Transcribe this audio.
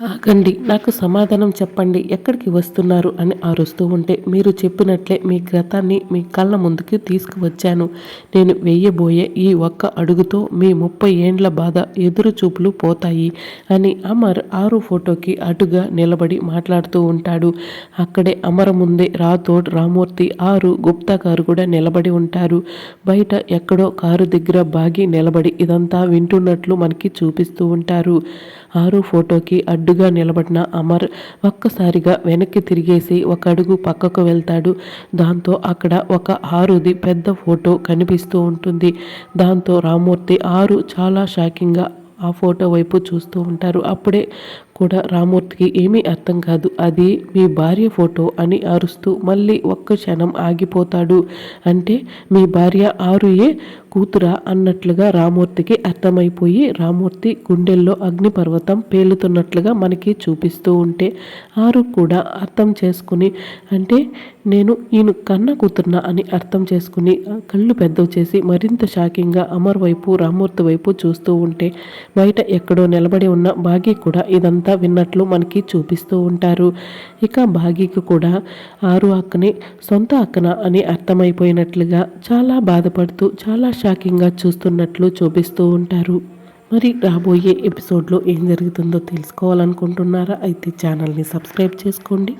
ఆగండి నాకు సమాధానం చెప్పండి ఎక్కడికి వస్తున్నారు అని అరుస్తూ ఉంటే మీరు చెప్పినట్లే మీ గ్రతాన్ని మీ కళ్ళ ముందుకు తీసుకువచ్చాను. నేను వెయ్యబోయే ఈ ఒక్క అడుగుతో మీ ముప్పై ఏండ్ల బాధ ఎదురు చూపులు పోతాయి అని అమర్ ఆరు ఫోటోకి అటుగా నిలబడి మాట్లాడుతూ ఉంటాడు. అక్కడే అమర ముందే రాథోడ్ రామూర్తి ఆరు గుప్తా గారు కూడా నిలబడి ఉంటారు. బయట ఎక్కడో కారు దగ్గర బాగి నిలబడి ఇదంతా వింటున్నట్లు మనకి చూపిస్తూ ఉంటారు. ఆరు ఫోటోకి అడ్డు అడ్డుగా నిలబడిన అమర్ ఒక్కసారిగా వెనక్కి తిరిగేసి ఒక అడుగు పక్కకు వెళ్తాడు. దాంతో అక్కడ ఒక ఆరుది పెద్ద ఫోటో కనిపిస్తూ ఉంటుంది. దాంతో రామూర్తి ఆరు చాలా షాకింగ్గా ఆ ఫోటో వైపు చూస్తూ ఉంటారు. అప్పుడే కూడా రామూర్తికి ఏమీ అర్థం కాదు. అది మీ భార్య ఫోటో అని అరుస్తూ మళ్ళీ ఒక్క క్షణం ఆగిపోతాడు. అంటే మీ భార్య ఆరుయే కూతురా అన్నట్లుగా రామూర్తికి అర్థమైపోయి రామూర్తి గుండెల్లో అగ్నిపర్వతం పేలుతున్నట్లుగా మనకి చూపిస్తూ ఉంటే ఆరు కూడా అర్థం చేసుకుని అంటే నేను ఈయన కన్న కూతుర్నా అని అర్థం చేసుకుని కళ్ళు పెద్దవి చేసి మరింత షాకింగ్గా అమర్ వైపు రామూర్తి వైపు చూస్తూ ఉంటే బయట ఎక్కడో నిలబడి ఉన్న భాగ్య కూడా ఇదంతా విన్నట్లు మనకి చూపిస్తూ ఉంటారు. ఇక భాగ్యకి కూడా ఆరు అక్కని సొంత అక్కన అని అర్థమైపోయినట్లుగా చాలా బాధపడుతూ చాలా షాకింగ్గా చూస్తున్నట్లు చూపిస్తూ ఉంటారు. మరి రాబోయే ఎపిసోడ్లో ఏం జరుగుతుందో తెలుసుకోవాలనుకుంటున్నారా? అయితే ఛానల్ని సబ్స్క్రైబ్ చేసుకోండి.